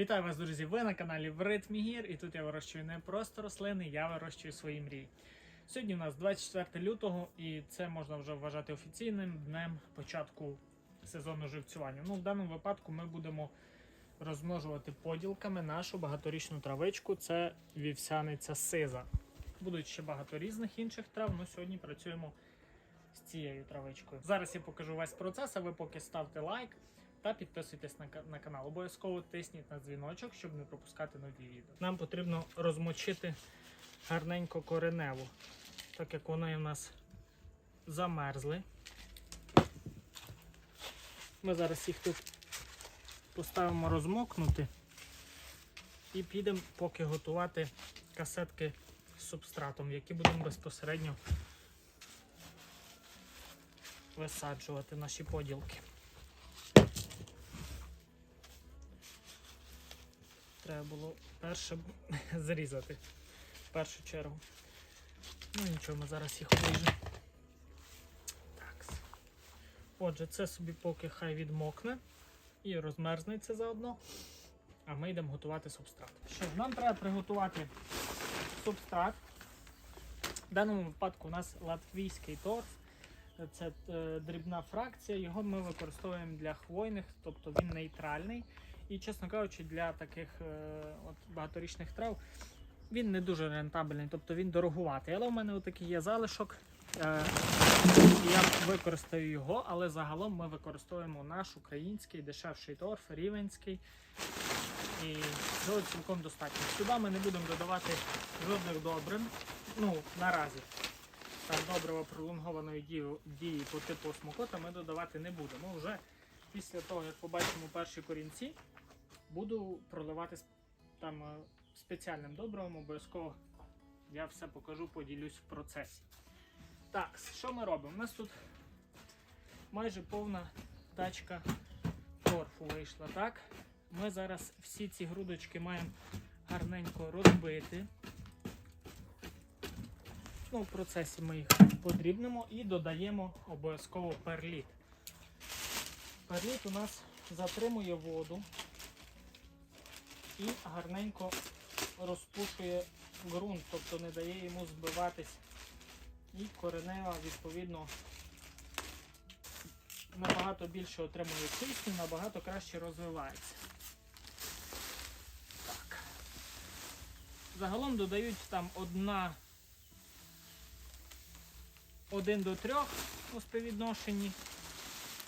Вітаю вас, друзі! Ви на каналі В ритмі гір, і тут я вирощую не просто рослини, я вирощую свої мрії. Сьогодні у нас 24 лютого, і це можна вже вважати офіційним днем початку сезону живцювання. Ну, в даному випадку ми будемо розмножувати поділками нашу багаторічну травичку. Це вівсяниця сиза. Будуть ще багато різних інших трав, але сьогодні працюємо з цією травичкою. Зараз я покажу весь процес, а ви поки ставте лайк та підписуйтесь на, на канал. Обов'язково тисніть на дзвіночок, щоб не пропускати нові відео. Нам потрібно розмочити гарненько кореневу, так як вони в нас замерзли. Ми зараз їх тут поставимо розмокнути і підемо поки готувати касетки з субстратом, які будемо безпосередньо висаджувати наші поділки. Треба було перше зрізати в першу чергу. Ну нічого, ми зараз їх обріжемо. Так. Отже, це собі поки хай відмокне і розмерзнеться заодно. А ми йдемо готувати субстрат. Що нам треба приготувати субстрат. В даному випадку у нас латвійський торф. Це е, дрібна фракція, його ми використовуємо для хвойних, тобто він нейтральний. І, чесно кажучи, для таких е, от, багаторічних трав він не дуже рентабельний, тобто він дорогуватий. Але у мене отакий є залишок. Е, я використаю його, але загалом ми використовуємо наш український дешевший торф, рівенський. І цього цілком достатньо. Сюди ми не будемо додавати жодних добрин. Ну, наразі. Там добрива пролонгованої дії по типу смокота ми додавати не будемо. Вже після того, як побачимо перші корінці, буду проливати там е, спеціальним добривом. Обов'язково я все покажу, поділюсь в процесі. Так, що ми робимо? У нас тут майже повна тачка торфу вийшла. Так? Ми зараз всі ці грудочки маємо гарненько розбити. Ну, в процесі ми їх подрібнемо і додаємо обов'язково перліт. Перліт у нас затримує воду і гарненько розпушує ґрунт, тобто не дає йому збиватись. І коренева, відповідно, набагато більше отримує кисню, набагато краще розвивається. Так. Загалом додають там одна 1 до 3 у співвідношенні.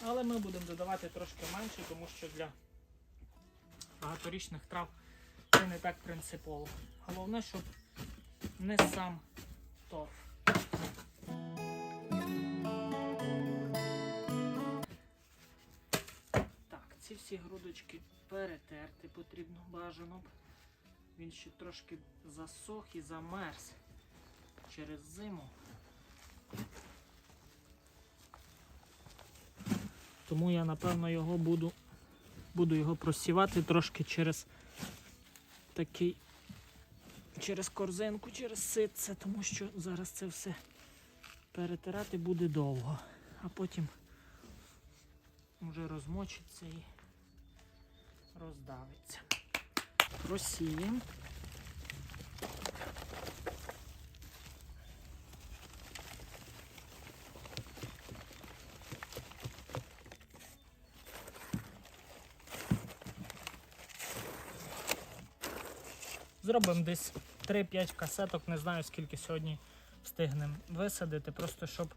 Але ми будемо додавати трошки менше, тому що для багаторічних трав це не так принципово. Головне, щоб не сам торф. Так, ці всі грудочки перетерти потрібно бажано. б. Він ще трошки засох і замерз через зиму. Тому я напевно його буду, буду його просівати трошки через такий, через корзинку, через ситце, тому що зараз це все перетирати буде довго, а потім вже розмочиться і роздавиться. Просіємо. Зробимо десь 3-5 касеток, не знаю скільки сьогодні встигнемо висадити, просто щоб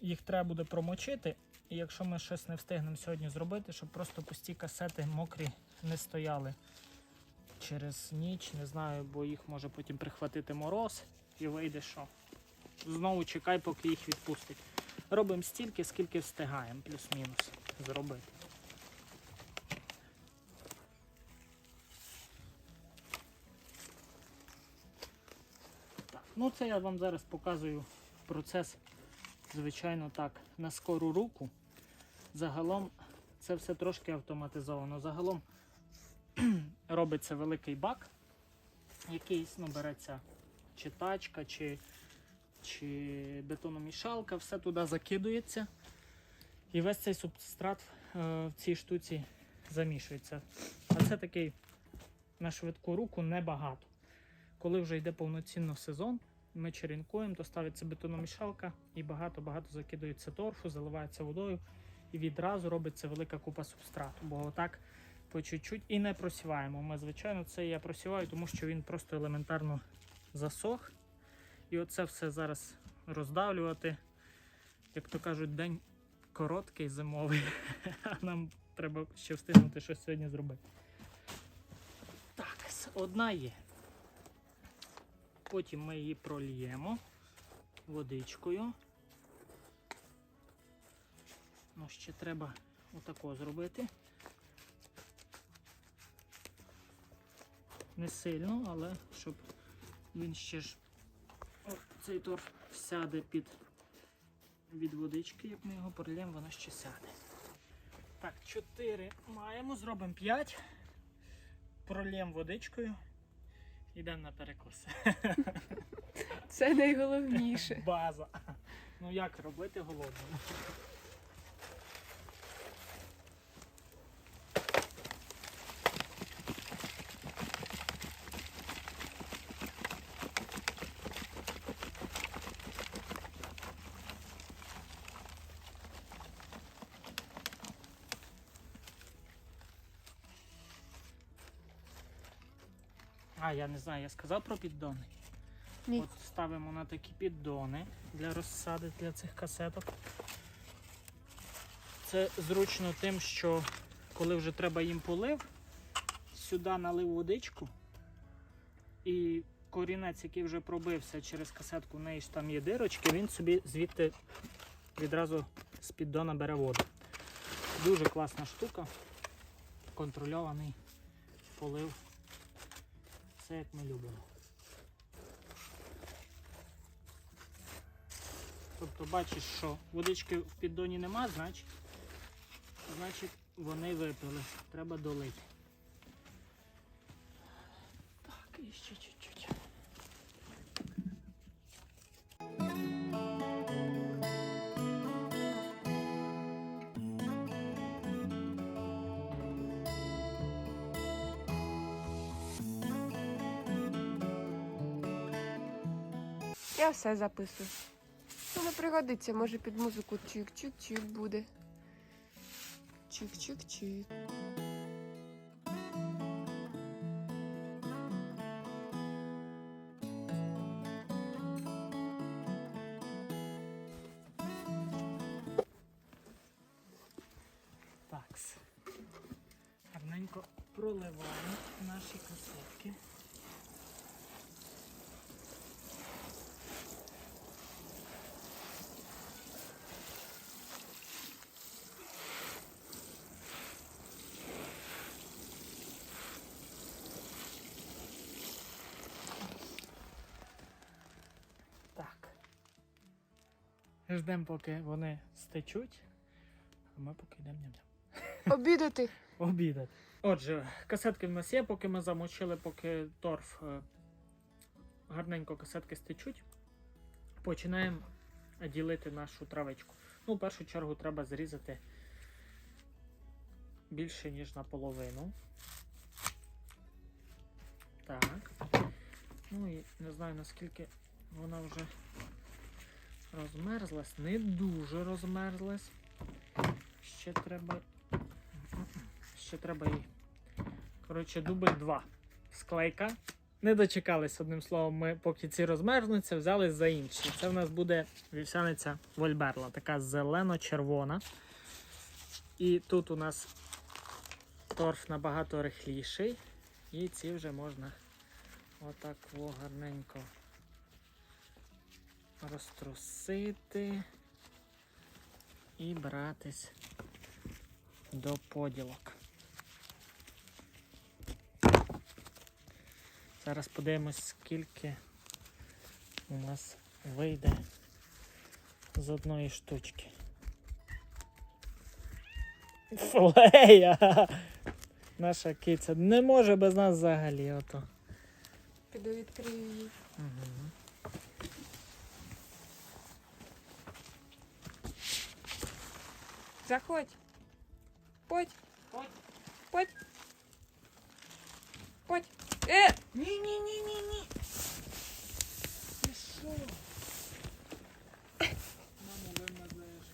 їх треба буде промочити. І якщо ми щось не встигнемо сьогодні зробити, щоб просто пусті касети мокрі не стояли через ніч, не знаю, бо їх може потім прихватити мороз і вийде що. Знову чекай, поки їх відпустить. Робимо стільки, скільки встигаємо, плюс-мінус зробити. Ну це я вам зараз показую процес, звичайно, так, на скору руку. Загалом це все трошки автоматизовано. Загалом робиться великий бак, якийсь ну, береться чи тачка, чи, чи бетономішалка, все туди закидується. І весь цей субстрат е, в цій штуці замішується. А це такий на швидку руку небагато. Коли вже йде повноцінно сезон, ми черенкуємо, то ставиться бетономішалка і багато-багато закидується торфу, заливається водою, і відразу робиться велика купа субстрату. Бо отак по чуть-чуть і не просіваємо. Ми, звичайно, це я просіваю, тому що він просто елементарно засох. І оце все зараз роздавлювати. Як то кажуть, день короткий зимовий, а нам треба ще встигнути щось сьогодні зробити. Так, одна є. Потім ми її прольємо водичкою. Ну, ще треба отако зробити. Не сильно, але щоб він ще ж о, цей торф сяде під від водички, як ми його прольємо, воно ще сяде. Так, 4 маємо, зробимо 5. Прольємо водичкою. Йдемо на перекус. Це найголовніше. База. Ну як робити голодному? А, я не знаю, я сказав про піддони. Ні. От ставимо на такі піддони для розсади для цих касеток. Це зручно тим, що коли вже треба їм полив, сюди налив водичку і корінець, який вже пробився через касетку, в неї ж там є дирочки, він собі звідти відразу з піддона бере воду. Дуже класна штука. Контрольований полив. Все як ми любимо. Тобто бачиш, що водички в піддоні нема, значить, значить вони випили. Треба долити. Так, і ще Я все записую. Ну, пригодиться, може під музику чик-чик-чик буде. Чик-чик-чик. Такс. Гарненько проливаємо наші касетки. Так. Ждемо, поки вони стечуть, а ми поки йдемо ням Обідати. обідати. Отже, касетки в нас є, поки ми замочили, поки торф е, гарненько касетки стечуть. Починаємо ділити нашу травичку. Ну, в першу чергу треба зрізати більше, ніж наполовину. Так. Ну і не знаю наскільки вона вже розмерзлась. Не дуже розмерзлась. Ще треба Ще треба їй. Коротше, дубль 2. Склейка. Не дочекались, одним словом, ми поки ці розмерзнуться, взялись за інші. Це в нас буде вівсяниця Вольберла, така зелено-червона. І тут у нас торф набагато рихліший. І ці вже можна отак гарненько розтрусити і братись до поділок. Зараз подивимось, скільки у нас вийде з одної штучки. Флея! Наша киця не може без нас взагалі ото. Піду відкрию її. Угу. Заходь. Подь. Подь. Подь. Подь. Э! Не-не-не-не-не. Ты шо? Маму вымазаешь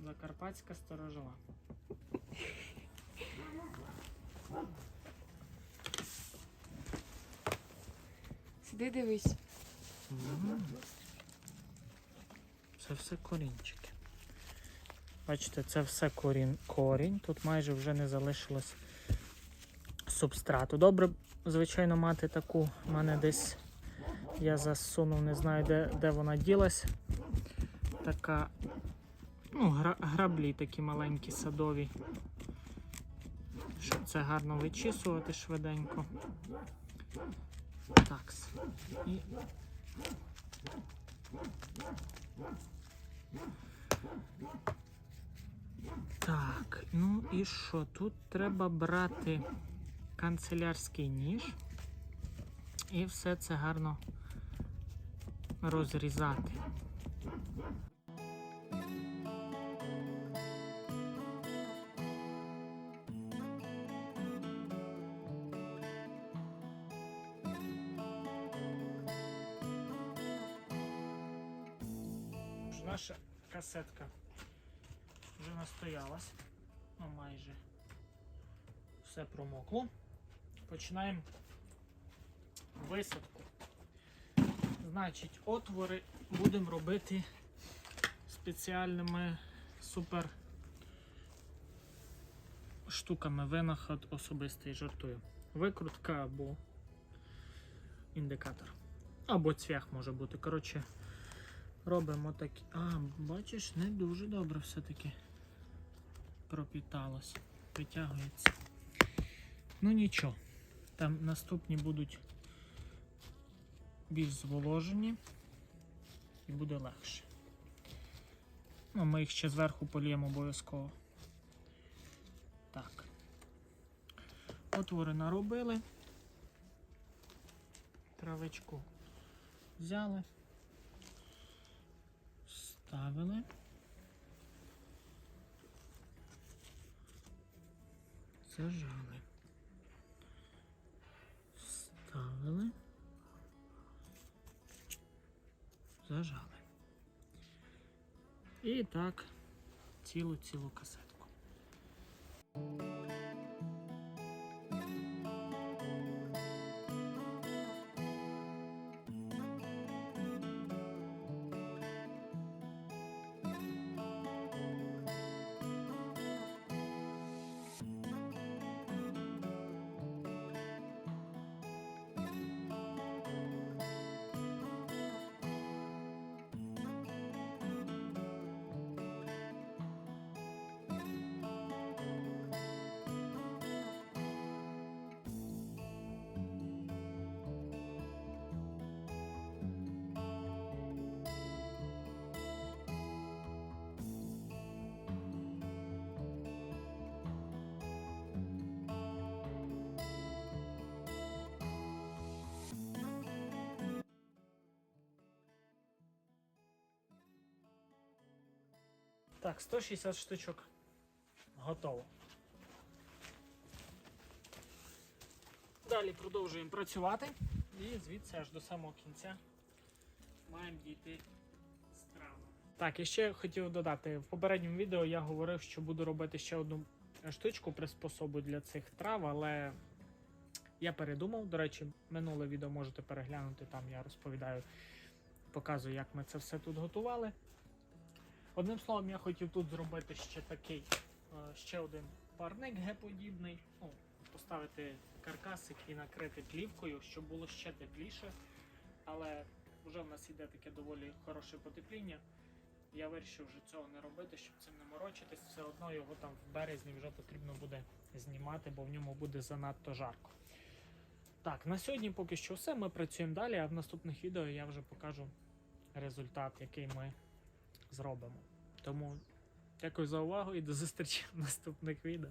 в. Закарпатська сторожила. Сиди дивись. Це все корінчики. Бачите, це все корінь, корінь. Тут майже вже не залишилось субстрату. Добре, звичайно, мати таку. У мене десь я засунув, не знаю, де, де вона ділась. Така, ну, гра, граблі такі маленькі садові. Щоб це гарно вичісувати швиденько. Так. І Так, ну і що? Тут треба брати канцелярський ніж і все це гарно розрізати. Наша касетка вже настоялась. Ну, майже все промокло. Починаємо висадку. Значить, отвори будемо робити спеціальними супер штуками. Винаход особистий жартую. Викрутка або індикатор. Або цвях може бути. Коротше, робимо такі. А, бачиш, не дуже добре все-таки пропіталось. Витягується. Ну нічого. Там наступні будуть більш зволожені і буде легше. Ну, ми їх ще зверху поліємо обов'язково. Так. Отвори наробили. Травичку взяли. Ставили. Зажали. Ставили. Зажали. І так цілу-цілу касетку. Так, 160 штучок готово. Далі продовжуємо працювати і звідси аж до самого кінця маємо дійти страва. Так, і ще хотів додати, в попередньому відео я говорив, що буду робити ще одну штучку приспособу для цих трав, але я передумав. До речі, минуле відео можете переглянути, там я розповідаю, показую, як ми це все тут готували. Одним словом, я хотів тут зробити ще такий, е, ще один парник Г-подібний. Ну, поставити каркасик і накрити плівкою, щоб було ще тепліше. Але вже в нас іде таке доволі хороше потепління. Я вирішив вже цього не робити, щоб цим не морочитись. Все одно його там в березні вже потрібно буде знімати, бо в ньому буде занадто жарко. Так, на сьогодні поки що все. Ми працюємо далі, а в наступних відео я вже покажу результат, який ми зробимо. Тому дякую за увагу і до зустрічі в наступних відео.